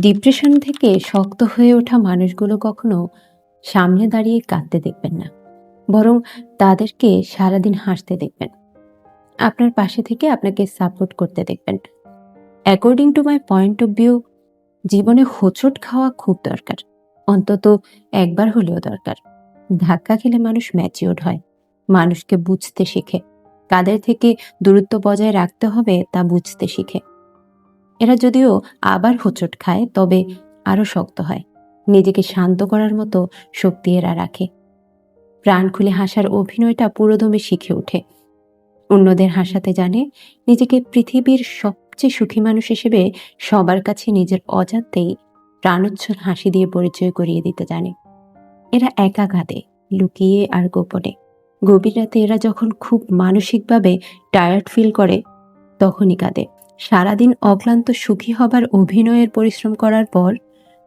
Depression থেকে শক্ত হয়ে ওঠা মানুষগুলো কখনো সামনে দাঁড়িয়ে কাঁদতে দেখবেন না। বরং তাদেরকে সারাদিন হাসতে দেখবেন। আপনার পাশে থেকে আপনাকে সাপোর্ট করতে দেখবেন। According to my point of view জীবনে হোঁচট খাওয়া খুব দরকার। অন্তত একবার হলেও দরকার। ধাক্কা খেলে মানুষ ম্যাচিওর হয়। মানুষকে বুঝতে শিখে। কাদের থেকে দূরত্ব বজায় রাখতে হবে তা বুঝতে শিখে। এরা যদিও আবার হোঁচট খায়, তবে আরও শক্ত হয়। নিজেকে শান্ত করার মতো শক্তি এরা রাখে। প্রাণ খুলে হাসার অভিনয়টা পুরোদমে শিখে ওঠে। অন্যদের হাসাতে জানে নিজেকে পৃথিবীর সবচেয়ে সুখী মানুষ হিসেবে সবার কাছে নিজের অজান্তেই প্রাণোচ্ছল হাসি দিয়ে পরিচয় করিয়ে দিতে জানে। এরা একা কাঁদে লুকিয়ে আর গোপনে। গভীর রাতে এরা যখন খুব মানসিকভাবে টায়ার্ড ফিল করে, তখনই কাঁদে। সারাদিন অক্লান্ত সুখী হবার অভিনয়ের পরিশ্রম করার পর,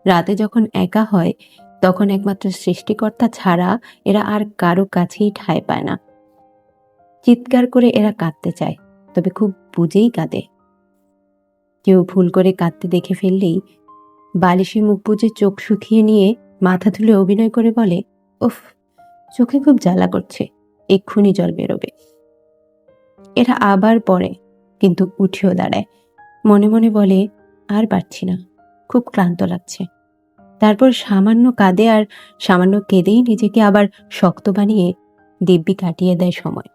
রাতে যখন একা হয়, তখন একমাত্র সৃষ্টিকর্তা ছাড়া এরা আর কারও কাছেই ঠাঁই পায় না। চিৎকার করে এরা কাঁদতে চায়, তবে খুব বুঝেই কাঁদে। কেউ ভুল করে কাঁদতে দেখে ফেললেই, বালিশে মুখ বুজে চোখ শুকিয়ে নিয়ে মাথা তুলে অভিনয় করে বলে, উফ, চোখে খুব জ্বালা করছে, এক্ষুনি জল বেরোবে। এরা আবার পড়ে কিন্তু উঠেও দাঁড়ায়। মনে মনে বলে, আর পারছি না। খুব ক্লান্ত লাগছে। তারপর সামান্য কাঁদে আর সামান্য কেঁদেই নিজেকে আবার শক্ত বানিয়ে দিব্যি কাটিয়ে দেয় সময়।